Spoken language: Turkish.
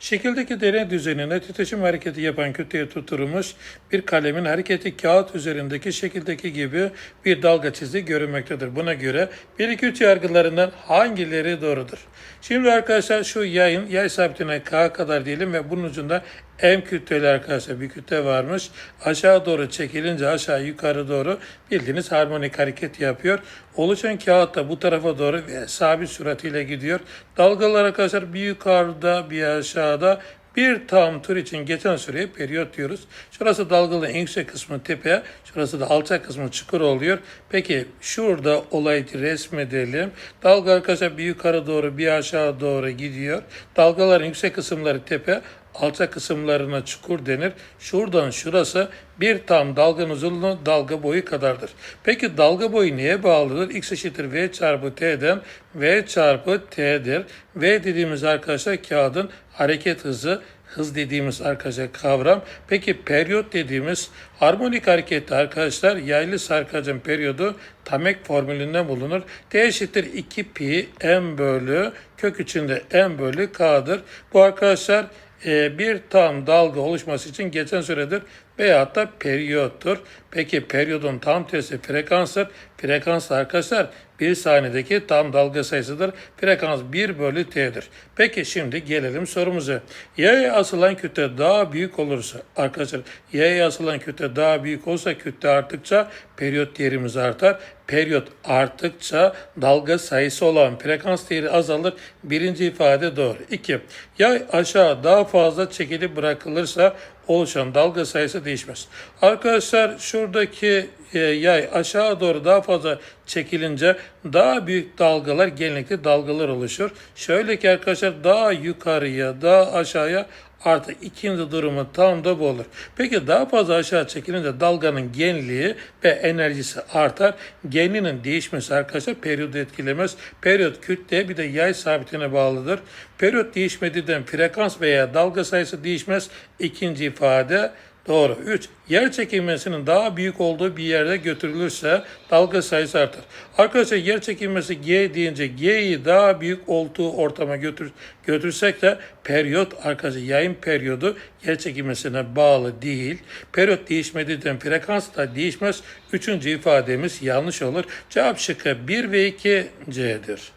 Şekildeki deney düzenine titreşim hareketi yapan kütleye tutturulmuş bir kalemin hareketi kağıt üzerindeki şekildeki gibi bir dalga çizdiği görünmektedir. Buna göre 1 2 3 yargılarından hangileri doğrudur? Şimdi arkadaşlar şu yayın yay sabitine K kadar diyelim ve bunun ucunda M kütleli arkadaşlar bir kütle varmış. Aşağı doğru çekilince aşağı yukarı doğru bildiğiniz harmonik hareket yapıyor. Oluşan kağıt da bu tarafa doğru ve sabit süratiyle gidiyor. Dalgalar arkadaşlar bir yukarıda bir aşağıda bir tam tur için geçen süreye periyot diyoruz. Şurası dalgalı en yüksek kısmı tepe, şurası da alçak kısmı çukur oluyor. Peki şurada olayı resmedelim. Dalga arkadaşlar bir yukarı doğru bir aşağı doğru gidiyor. Dalgaların yüksek kısımları tepe, alçak kısımlarına çukur denir. Şuradan şurası bir tam dalganın uzunluğu dalga boyu kadardır. Peki dalga boyu neye bağlıdır? X eşittir V çarpı T'den V çarpı T'dir. V dediğimiz arkadaşlar kağıdın hareket hızı hız dediğimiz arkadaşlar kavram. Peki periyot dediğimiz harmonik harekette arkadaşlar yaylı sarkacın periyodu Tamek formülünden bulunur. T eşittir 2 pi m bölü kök içinde m bölü k'dır. Bu arkadaşlar bir tam dalga oluşması için geçen süredir veyahut da periyottur. Peki periyodun tam tersi frekanstır. Frekans da arkadaşlar bir saniyedeki tam dalga sayısıdır. Frekans 1 bölü t'dir. Peki şimdi gelelim sorumuza. Yaya asılan kütle daha büyük olursa arkadaşlar yaya asılan kütle daha büyük olsa kütle arttıkça periyot değerimiz artar. Periyot arttıkça dalga sayısı olan frekans değeri azalır. Birinci ifade doğru. 2. Yay aşağı daha fazla çekilip bırakılırsa oluşan dalga sayısı değişmez. Arkadaşlar şuradaki e, yay aşağı doğru daha fazla çekilince daha büyük dalgalar genellikle dalgalar oluşur. Şöyle ki arkadaşlar daha yukarıya daha aşağıya artık ikinci durumu tam da bu olur. Peki daha fazla aşağı çekilince dalganın genliği ve enerjisi artar. Genliğinin değişmesi arkadaşlar periyodu etkilemez. Periyot kütleye bir de yay sabitine bağlıdır. Periyot değişmediğinden frekans veya dalga sayısı değişmez. İkinci ifade Doğru. 3. Yer çekilmesinin daha büyük olduğu bir yerde götürülürse dalga sayısı artar. Arkadaşlar yer çekilmesi G deyince G'yi daha büyük olduğu ortama götür, götürsek de periyot arkadaşlar yayın periyodu yer çekilmesine bağlı değil. Periyot değişmediğinden frekans da değişmez. Üçüncü ifademiz yanlış olur. Cevap şıkkı 1 ve 2 C'dir.